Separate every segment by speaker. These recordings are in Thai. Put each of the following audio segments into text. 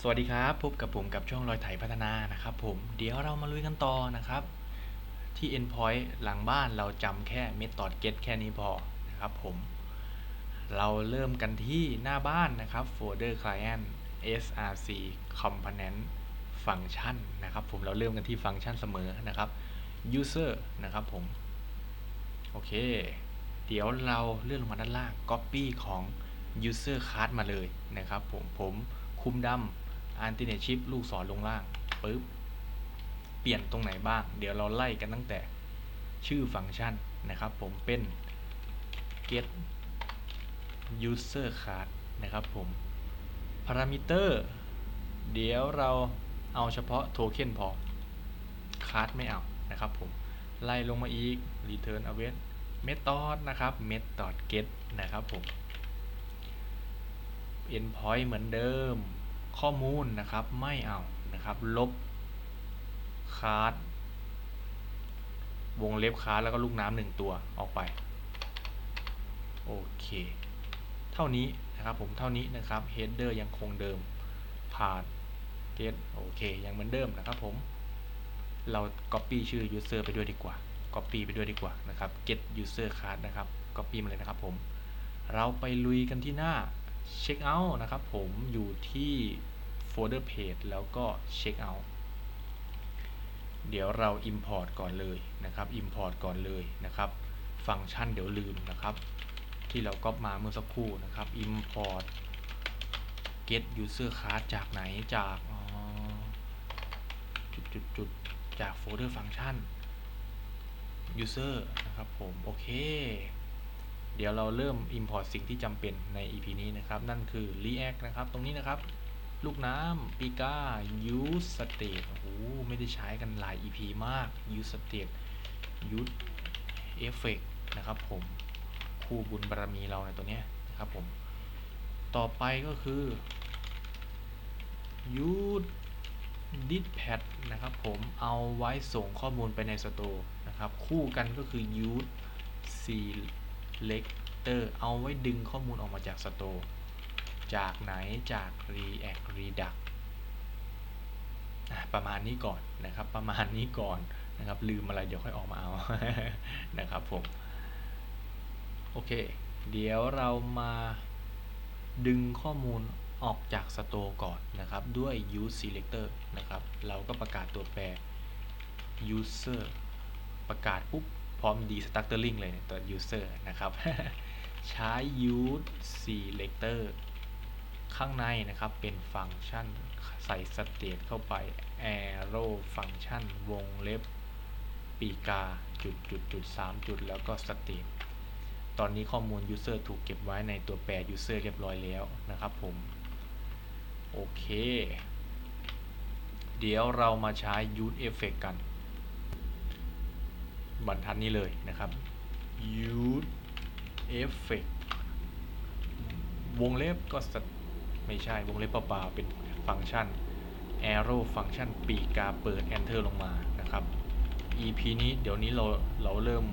Speaker 1: สวัสดีครับ พบกับผมกับช่องรอยไถพัฒนานะครับผมเดี๋ยวเรามาลุยกันต่อนะครับ ที่ endpoint หลังบ้านเราจำแค่ method get แค่นี้พอนะครับผมเราเริ่มกันที่หน้าบ้านนะครับ folder client src component function นะครับผมเราเริ่มกันที่ฟังก์ชันเสมอนะครับ user นะครับผมโอเค เดี๋ยวเราเลื่อนลงมาด้านล่าง copy ของ user card มาเลยนะครับผมผมคุมดำ a n t i n a chip ลูกศรลงล่างปึ๊บเปลี่ยนตรงไหนบ้าง เดี๋ยวเราไล่กันตั้งแต่ชื่อฟังก์ชันนะครับ ผมเป็น get user card นะครับผม parameter เดี๋ยวเราเอาเฉพาะโทเค็นพอ card ไม่เอานะครับผมไล่ลงมาอีก return await method นะครับ method get นะครับผม endpoint เหมือนเดิม ข้อมูลนะครับ ไม่เอานะครับ ลบคาร์ดวงเล็บคาร์ดแล้วก็ลูกน้ำหนึ่งตัวออกไป โอเค เท่านี้นะครับผมเท่านี้นะครับ header ยังคงเดิมผ่าน get โอเค ยังเหมือนเดิมนะครับผม เรา copy ชื่อ user ไปด้วยดีกว่า copy ไปด้วยดีกว่านะครับ get user card นะครับ copy มาเลยนะครับผม เราไปลุยกันที่หน้า check out นะครับผมอยู่ที่ folder page แล้วก็ check out เดี๋ยวเรา import ก่อนเลยนะครับ import ก่อนเลยนะครับ ฟังก์ชันเดี๋ยวลืมนะครับ ที่เราก๊อปมาเมื่อสักครู่นะครับ import get user card จากไหนจากจุดจุดจุดจากโฟลเดอร์ฟังก์ชัน user นะครับผม โอเค เดี๋ยวเราเริ่ม import สิ่งที่จำเป็นใน EP นี้นะครับ นั่นคือ react นะครับ ตรงนี้นะครับ ลูกน้ำ pika use state โอ้โห ไม่ได้ใช้กันหลาย EP มาก use state use effect นะครับผมคู่บุญบารมีเราในตัวเนี้ยนะครับผม ต่อไปก็คือ use dispatch นะครับผมเอาไว้ส่งข้อมูลไปในสโตร์นะครับ คู่กันก็คือ use selector เอาไว้ดึงข้อมูลออกมาจากสโตร์จากไหนจาก react redux ประมาณนี้ก่อนนะครับ ประมาณนี้ก่อนนะครับ ลืมอะไรเดี๋ยวค่อยออกมาเอา นะครับผม โอเค เดี๋ยวเรามาดึงข้อมูลออกจากสโตร์ก่อนนะครับ ด้วย use selector นะครับ เราก็ประกาศตัวแปร user ประกาศปุ๊บ พร้อม destructuring เลยตัว user นะครับ ใช้ use selector ข้างในนะครับเป็นฟังก์ชันใส่ state เข้าไป arrow ฟังก์ชันวงเล็บปีกาจุดจุดจุดสามจุดแล้วก็ state ตอนนี้ข้อมูล user ถูกเก็บไว้ในตัวแปร user เรียบร้อยแล้วนะครับผม โอเค เดี๋ยวเรามาใช้ use effect กัน บรรทัดนี้เลยนะครับ use effect วงเล็บก็ไม่ใช่วงเล็บเปล่าๆเป็นฟังก์ชัน arrow ฟังก์ชันปีกาเปิด enter ลงมานะครับ EP นี้เดี๋ยวนี้เราเราเริ่ม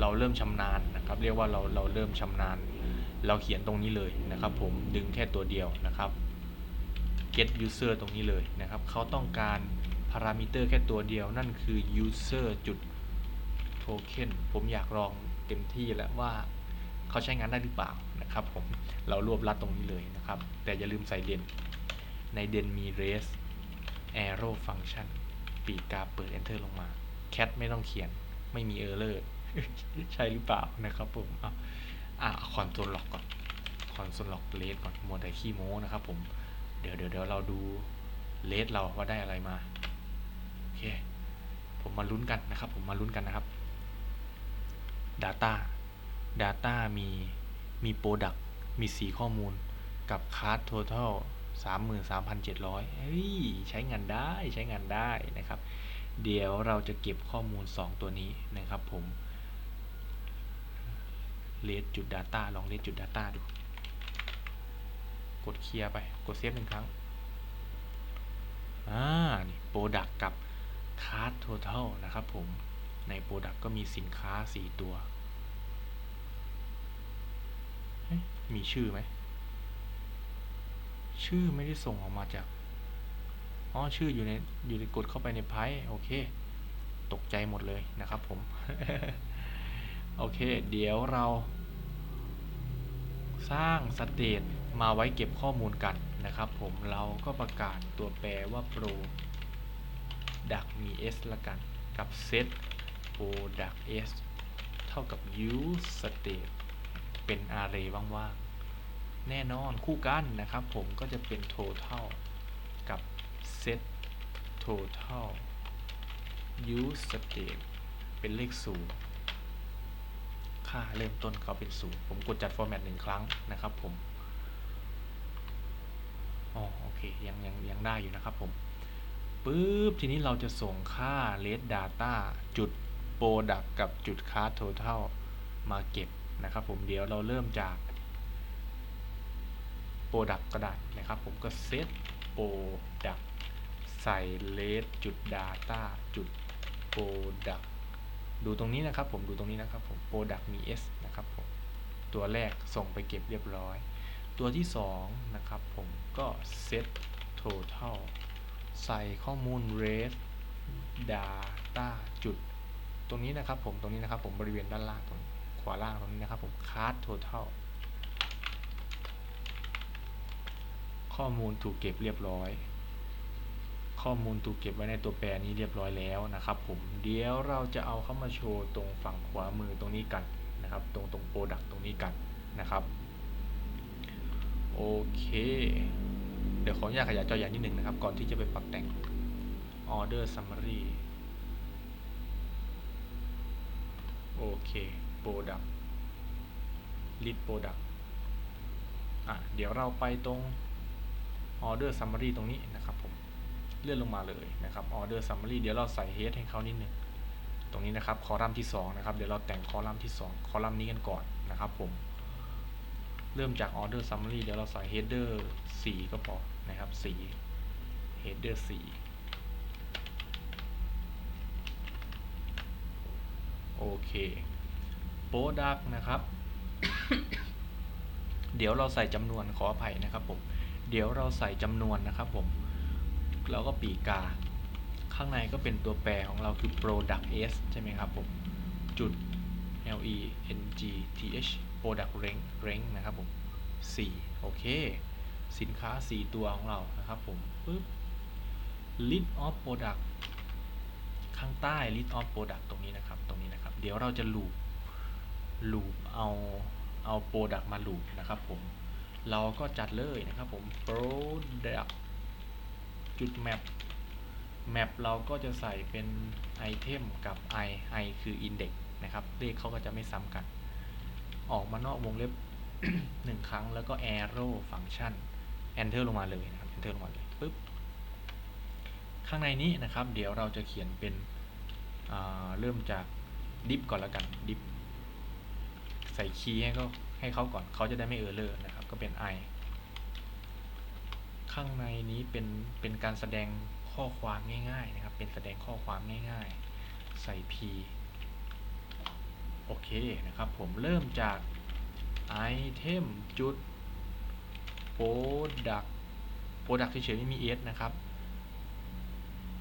Speaker 1: เราเริ่มชำนาญนะครับ เรียกว่าเราเราเริ่มชำนาญ เราเขียนตรงนี้เลยนะครับ ผมดึงแค่ตัวเดียวนะครับ get user ตรงนี้เลยนะครับเขาต้องการ parameter แค่ตัวเดียวนั่นคือ user จุด token ผมอยากลองเต็มที่แล้วว่าเขาใช้งานได้หรือเปล่านะครับผมเรารวบรัดตรงนี้เลยนะครับ แต่อย่าลืมใส่เด่น ในเด่นมี res arrow function ปีกกาเปิด enter ลงมา cat ไม่ต้องเขียนไม่มี error ใช่หรือเปล่านะครับผมอะอะคอนโซลล็อกก่อนคอนโซลล็อกเลสก่อนมัวแต่ขี้โม้นะครับผมเดี๋ยวเดี๋ยวเดี๋ยวเราดูเลสเราว่าได้อะไรมา โอเค ผมมาลุ้นกันนะครับ ผมมาลุ้นกันนะครับ Data Data มีมี Product มีสีข้อมูลกับ Card Total 33,700เฮ้ยใช้งานได้ใช้งานได้นะครับ เดี๋ยวเราจะเก็บข้อมูล 2 ตัวนี้นะครับผมเลดจุด Data ลองเลดจุด Data ดู กดเคลียร์ไป กดเซฟหนึ่งครั้ง อ่า นี่ Product กับ Card Total นะครับผม ใน Product ก็มีสินค้า 4 ตัว มีชื่อไหม ชื่อไม่ได้ส่งออกมาจาก อ๋อ ชื่ออยู่ใน อยู่ในกดเข้าไปในไพ่โอเค ตกใจหมดเลยนะครับผม โอเค เดี๋ยวเรา สร้างสเตตมาไว้เก็บข้อมูลกันนะครับผม เราก็ประกาศตัวแปรว่า pro ดักมี s ละกัน กับ set pro ดัก s เท่ากับ use state เป็น array ว่างๆ แน่นอนคู่กันนะครับผมก็จะเป็น total กับ set total use state เป็นเลขศูนย์ค่าเริ่มต้นเขาเป็นศูนย์ผมกดจัด format หนึ่งครั้งนะครับผมอ๋อโอเคยังยังยังได้อยู่นะครับผมปุ๊บทีนี้เราจะส่งค่า red data จุด product กับจุด card total มาเก็บนะครับผมเดี๋ยวเราเริ่มจาก product ก็ได้นะครับผมก็ set product ใส่ red จุด data จุด product ดูตรงนี้นะครับผมดูตรงนี้นะครับผม product มี s นะครับผมตัวแรกส่งไปเก็บเรียบร้อย ตัวที่ 2 นะครับผมก็ set total ใส่ข้อมูล red data จุด รงนี้นะครับผมตรงนี้นะครับผมบริเวณด้านล่างตรงขวาล่างตรงนี้นะครับผม card total ข้อมูลถูกเก็บเรียบร้อย ข้อมูลถูกเก็บไว้ในตัวแปรนี้เรียบร้อยแล้วนะครับผมเดี๋ยวเราจะเอาเข้ามาโชว์ตรงฝั่งขวามือตรงนี้กันนะครับ ตรงตรงโปรดักตรงนี้กันนะครับโอเค เดี๋ยวขออนุญาตขยายจอใหญ่นิดนึงนะครับ ก่อนที่จะไปปรับแต่ง order summary โอเค product list product อะเดี๋ยวเราไปตรง order summary ตรงนี้นะครับผมเลื่อนลงมาเลยนะครับ order summary เดี๋ยวเราใส่ head ให้เขานิดนึงตรงนี้นะครับคอลัมน์ที่2นะครับเดี๋ยวเราแต่งคอลัมน์ที่ 2 คอลัมน์นี้กันก่อนนะครับผม เริ่มจาก order summary เดี๋ยวเราใส่ header 4 ก็พอนะครับ4 header 4 โอ เค product นะครับ เดี๋ยวเราใส่จำนวนขออภัยนะครับผม เดี๋ยวเราใส่จำนวนนะครับผม แล้วก็ปีกา ข้างในก็เป็นตัวแปรของเราคือ product s ใช่ไหมครับผม จุด l e n g t h product rank rank นะครับผม4โอเค สินค้า 4 ตัวของเรานะครับผมปึ๊บ list of product ข้างใต้ list of product ตรงนี้นะครับ ตรงนี้นะครับ เดี๋ยวเราจะ loop loop เอาเอา product มา loop นะครับผม เราก็จัดเลยนะครับผม product จุด map map เราก็จะใส่เป็นไอเทมกับ i i คือ index นะครับเลขเขาก็จะไม่ซ้ำกัน ออกมานอกวงเล็บหนึ่งครั้งแล้วก็ arrow function enter ลงมาเลยนะครับ enter ลงมาเลยปึ๊บข้างในนี้นะครับ เดี๋ยวเราจะเขียนเป็น เริ่มจาก div ก่อนแล้วกัน div ใส่คีย์ให้เขาให้เขาก่อนเขาจะได้ไม่เออร์เลอร์นะครับ ก็เป็น i ข้างในนี้เป็นเป็นการแสดงข้อความง่าย ๆ นะครับ เป็นแสดงข้อความง่าย ๆ ใส่ p โอเคนะครับ ผมเริ่มจาก item จุด product product เฉยๆไม่มี s นะครับ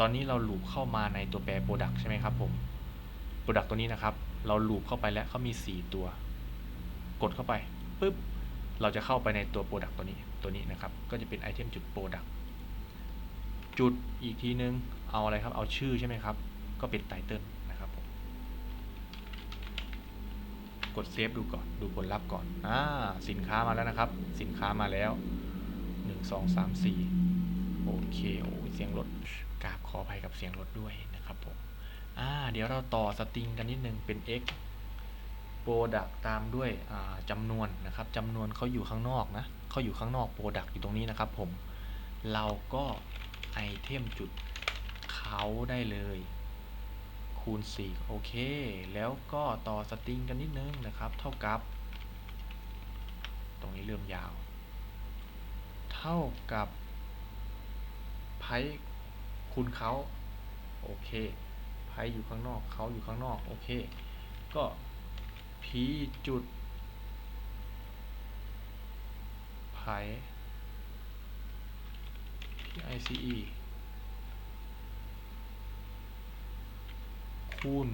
Speaker 1: ตอนนี้เราลูปเข้ามาในตัวแปร product ใช่ไหมครับผม product ตัวนี้นะครับ เราลูปเข้าไปแล้วเขามี 4 ตัว กดเข้าไปปุ๊บเราจะเข้าไปในตัว product ตัวนี้ตัวนี้นะครับ ก็จะเป็น item จุด product จุดอีกทีนึง เอาอะไรครับ เอาชื่อใช่ไหมครับ ก็เป็น title นะครับผมกดเซฟดูก่อน ดูผลลัพธ์ก่อน อ่า สินค้ามาแล้วนะครับ สินค้ามาแล้ว 1 2 3 4 โอเคโอ้ สียงรถกราบขออภัยกับเสียงรถด้วยนะครับผมอ่าเดี๋ยวเราต่อสตริงกันนิดนึงเป็น x product ตามด้วยจำนวนนะครับจำนวนเขาอยู่ข้างนอกนะเขาอยู่ข้างนอก product อยู่ตรงนี้นะครับผมเราก็ไอเทมจุดเขาได้เลย คูณ 4 โอเค แล้วก็ต่อสตริงกันนิดนึงนะครับ เท่ากับ ตรงนี้เริ่มยาว เท่ากับ ไพคูณเขาโอเคไพอยู่ข้างนอกเขาอยู่ข้างนอกโอเค ก็ p จุดไพ ICE คูณ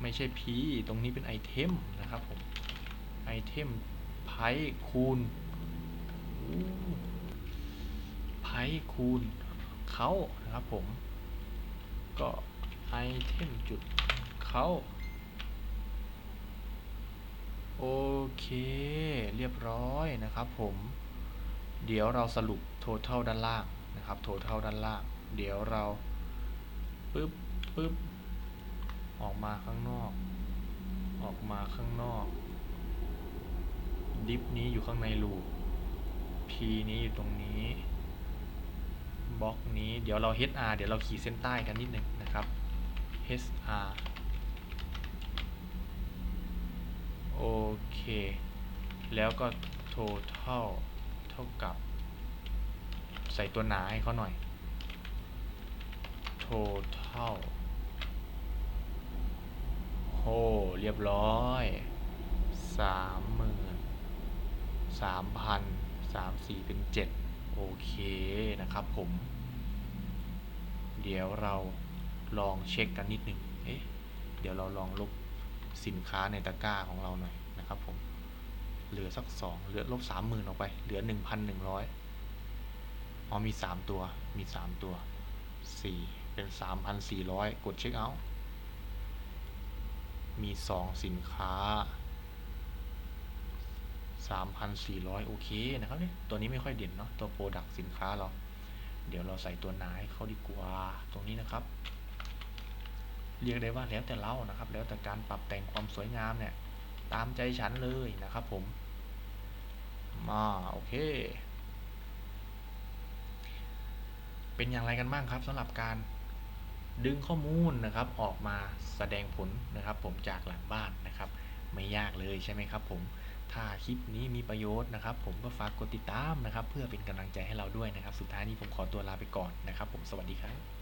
Speaker 1: ไม่ใช่ P ตรงนี้เป็นไอเทมนะครับผม ไอเทมไพคูณ ไพคูณเขานะครับผม ก็ไอเทมจุดเขาโอเค เรียบร้อยนะครับผม เดี๋ยวเราสรุป total ด้านล่างนะครับ total ด้านล่าง เดี๋ยวเราปึ๊บปึ๊บออกมาข้างนอก ออกมาข้างนอก ดิฟนี้อยู่ข้างในลูป P นี้อยู่ตรงนี้ บล็อกนี้เดี๋ยวเรา HR เดี๋ยวเราขีดเส้นใต้กันนิดนึงนะครับ HR โอเค แล้วก็ total เท่ากับ ใส่ตัวหนาให้เขาหน่อย total โหเรียบร้อยสามหมื่นสามพันสามสี่เป็นเจ็ด โอเคนะครับผม เดี๋ยวเราลองเช็คกันนิดหนึ่งเอ๊ะเดี๋ยวเราลองลบสินค้าในตะกร้าของเราหน่อยนะครับผม เหลือสักสองเหลือลบสามหมื่นออกไป เหลือหนึ่งพันหนึ่งร้อยอ๋อมีสามตัว มีสามตัวสี่เป็นสามพันสี่ร้อยกดเช็คเอาท์มีสองสินค้า 3,400 โอเคนะครับเนี่ยตัวนี้ไม่ค่อยเด่นเนาะตัวโปรดักสินค้าเรา เดี๋ยวเราใส่ตัวหนาให้เขาดีกว่าตรงนี้นะครับ เรียกได้ว่าแล้วแต่เรานะครับ แล้วแต่การปรับแต่งความสวยงามเนี่ยตามใจฉันเลยนะครับผม มาโอเค เป็นอย่างไรกันบ้างครับสำหรับการดึงข้อมูลนะครับออกมาแสดงผลนะครับ ผมจากหลังบ้านนะครับ ไม่ยากเลยใช่ไหมครับผม ถ้าคลิปนี้มีประโยชน์นะครับ ผมก็ฝากกดติดตามนะครับ เพื่อเป็นกำลังใจให้เราด้วยนะครับ สุดท้ายนี้ผมขอตัวลาไปก่อนนะครับ ผมสวัสดีครับ